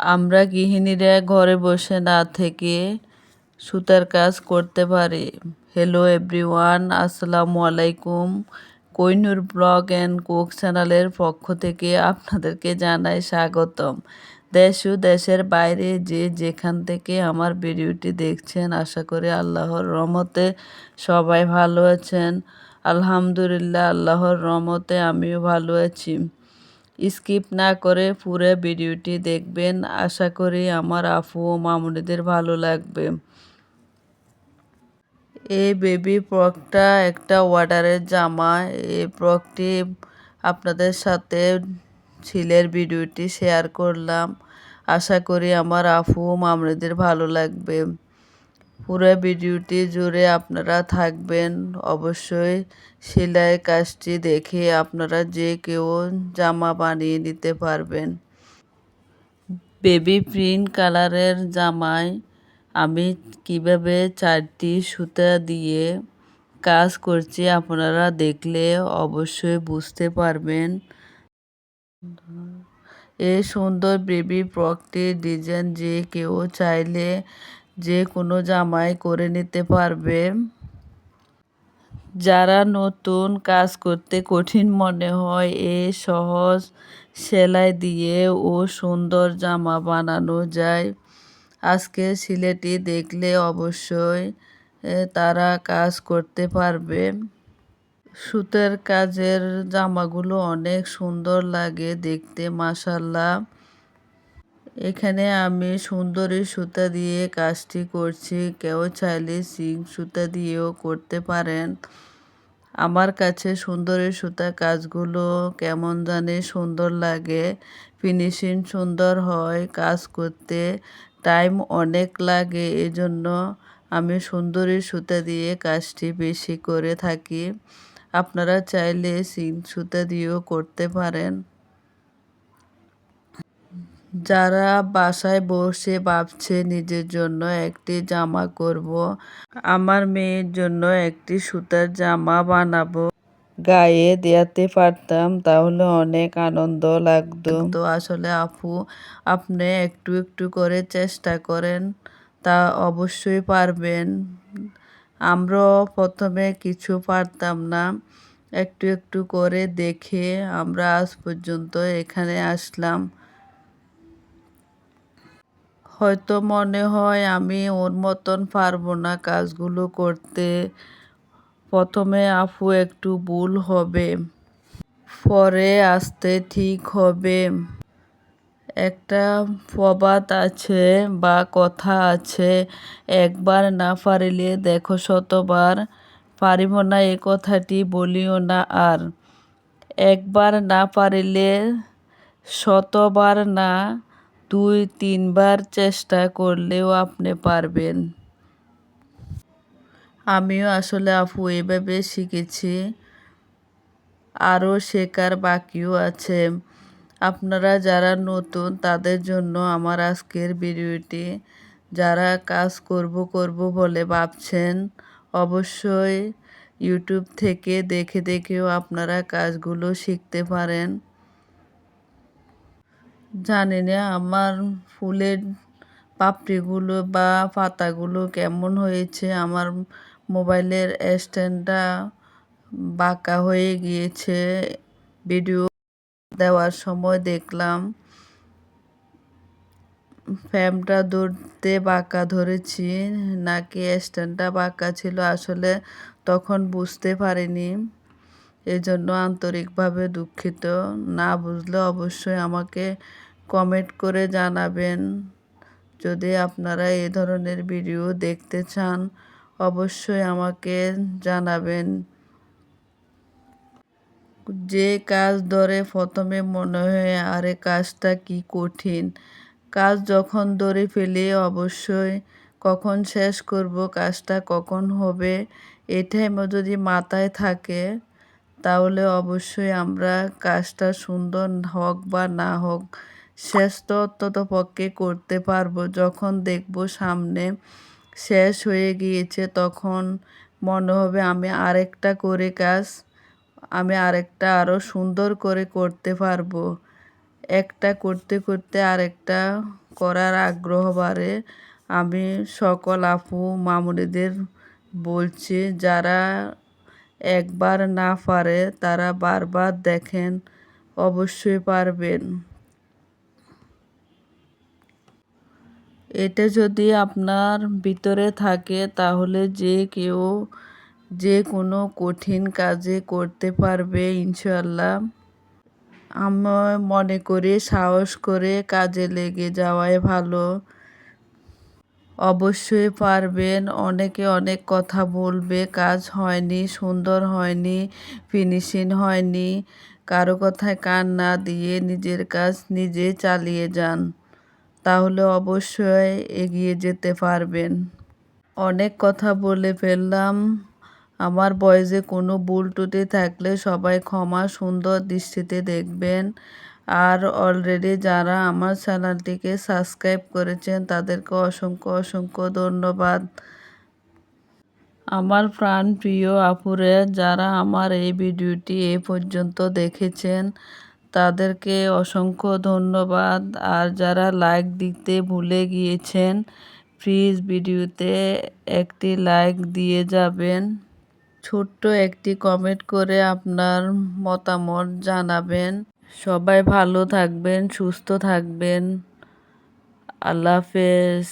আমরা গৃহিণীরা ঘরে বসে না থেকে সুতার কাজ করতে পারি। হ্যালো এভরিওয়ান আসসালামু আলাইকুম। কৈনুর ব্লগ অ্যান্ড কুক চ্যানেলের পক্ষ থেকে আপনাদেরকে জানাই স্বাগতম। দেশ ও দেশের বাইরে যে যেখান থেকে আমার ভিডিওটি দেখছেন, আশা করি আল্লাহর রহমতে সবাই ভালো আছেন। আলহামদুলিল্লাহ, আল্লাহর রহমতে আমিও ভালো আছি। স্কিপ না করে পুরো ভিডিওটি দেখবেন। আশা করি আমার আফু ও মামুনিদের ভালো লাগবে। এই বেবি ফ্রকটা একটা অর্ডারের জামা। এই ফ্রকটি আপনাদের সাথে ছিলের ভিডিওটি শেয়ার করলাম। আশা করি আমার আফু ও মামুনিদের ভালো লাগবে। পুরো ভিডিওটি জুড়ে আপনারা থাকবেন। অবশ্যই সেলাই কাজটি দেখে আপনারা যে কেউ জামা বানিয়ে নিতে পারবেন। বেবি প্রিন্ট কালারের জামায় আমি কীভাবে চারটি সুতা দিয়ে কাজ করছি আপনারা দেখলে অবশ্যই বুঝতে পারবেন। এই সুন্দর বেবি ফ্রকটির ডিজাইন যে কেউ চাইলে যে কোনো জামাই করে নিতে পারবে। যারা নতুন কাজ করতে কঠিন মনে হয়, এ সহজ সেলাই দিয়ে ও সুন্দর জামা বানানো যায়। আজকে সিলেটি দেখলে অবশ্যই তারা কাজ করতে পারবে। সুতের কাজের জামাগুলো অনেক সুন্দর লাগে দেখতে মাসাল্লাহ এখানে আমি সুন্দরী সুতা দিয়ে কাজটি করছি। কেউ চাইলে সিং সুতা দিয়েও করতে পারেন। আমার কাছে সুন্দরী সুতা কাজগুলো কেমন জানি সুন্দর লাগে। ফিনিশিং সুন্দর হয়, কাজ করতে টাইম অনেক লাগে। এজন্য আমি সুন্দরী সুতা দিয়ে কাজটি বেশি করে থাকি। আপনারা চাইলে সিং সুতা দিয়েও করতে পারেন। যারা বাসায় বসে ভাবছে নিজের জন্য একটি জামা করব, আমার মেয়ের জন্য একটি সুতার জামা বানাবো। গায়ে দেয়াতে পারতাম, তাহলে অনেক আনন্দ লাগতো। তো আসলে আপু, আপনি একটু একটু করে চেষ্টা করেন, তা অবশ্যই পারবেন। আমরাও প্রথমে কিছু পারতাম না, একটু একটু করে দেখে আমরা আজ পর্যন্ত এখানে আসলাম। হয়তো মনে হয় আমি ওর মতন পারব না কাজগুলো করতে। প্রথমে আপু একটু ভুল হবে, পরে আসতে ঠিক হবে। একটা প্রবাদ আছে বা কথা আছে, একবার না পারিলে দেখো শতবার। পারিব না এ কথাটি বলিও না আর। একবার না পারিলে শতবার না দুই, তিনবার চেষ্টা করলেও আপনি পারবেন। আমিও আসলে আপু এভাবে শিখেছি। আরও শেখার বাকিও আছে। আপনারা যারা নতুন, তাদের জন্য আমার আজকের ভিডিওটি, যারা কাজ করব করব বলে ভাবছেন, অবশ্যই ইউটিউব থেকে দেখে দেখেও আপনারা কাজগুলো শিখতে পারেন। জানি না আমার ফুলের পাপড়িগুলো বা পাতাগুলো কেমন হয়েছে। আমার মোবাইলের স্ট্যান্ডটা বাঁকা হয়ে গিয়েছে। ভিডিও দেওয়ার সময় দেখলাম ফ্যামটা ধরতে বাঁকা ধরেছি, নাকি স্ট্যান্ডটা বাঁকা ছিল আসলে তখন বুঝতে পারিনি। এজন্য আন্তরিকভাবে দুঃখিত। না বুঝলে অবশ্যই আমাকে কমেন্ট করে জানাবেন। যদি আপনারা এ ধরনের ভিডিও দেখতে চান, অবশ্যই আমাকে জানাবেন। যে কাজ ধরে প্রথমে মনে হয়, আরে কাজটা কি কঠিন? কাজ যখন ধরে ফেলে, অবশ্যই কখন শেষ করব, কাজটা কখন হবে, এটাই যদি মাথায় থাকে, তাহলে অবশ্যই আমরা কাজটা সুন্দর হোক বা না হোক শেষ তো অত্যত পক্ষে করতে পারব। যখন দেখব সামনে শেষ হয়ে গিয়েছে, তখন মনে হবে আমি আরেকটা করে কাজ, আমি আরেকটা আরও সুন্দর করে করতে পারব। একটা করতে করতে আরেকটা করার আগ্রহ বাড়ে আমি সকল আপু মামুনিদের বলছি, যারা একবার না পারে তারা বারবার দেখেন, অবশ্যই পারবেন। এটা যদি আপনার ভিতরে থাকে, তাহলে যে কেউ যে কোনো কঠিন কাজে করতে পারবে ইনশাল্লাহ আমি মনে করি সাহস করে কাজে লেগে যাওয়াই ভালো। অবশ্যই পারবেন, অনেকে অনেক কথা বলবে, কাজ হয়নি, সুন্দর হয়নি ফিনিশিং হয়নি, কারও কথায় কান না দিয়ে নিজের কাজ নিজে চালিয়ে যান। তাহলে অবশ্যই এগিয়ে যেতে পারবেন। অনেক কথা বলে ফেললাম। আমার বয়সে কোনো ভুল ত্রুটি থাকলে সবাই ক্ষমা সুন্দর দৃষ্টিতে দেখবেন। আর অলরেডি যারা আমার চ্যানেলটিকে সাবস্ক্রাইব করেছেন, তাদেরকে অসংখ্য অসংখ্য ধন্যবাদ। আমার প্রাণ প্রিয় আপুরে, যারা আমার এই ভিডিওটি এ পর্যন্ত দেখেছেন তাদেরকে অসংখ্য ধন্যবাদ। আর যারা লাইক দিতে ভুলে গিয়েছেন প্লিজ ভিডিওতে একটি লাইক দিয়ে যাবেন। ছোট্ট একটি কমেন্ট করে আপনার মতামত জানাবেন। সবাই ভালো থাকবেন, সুস্থ থাকবেন। আল্লাহ হাফেজ।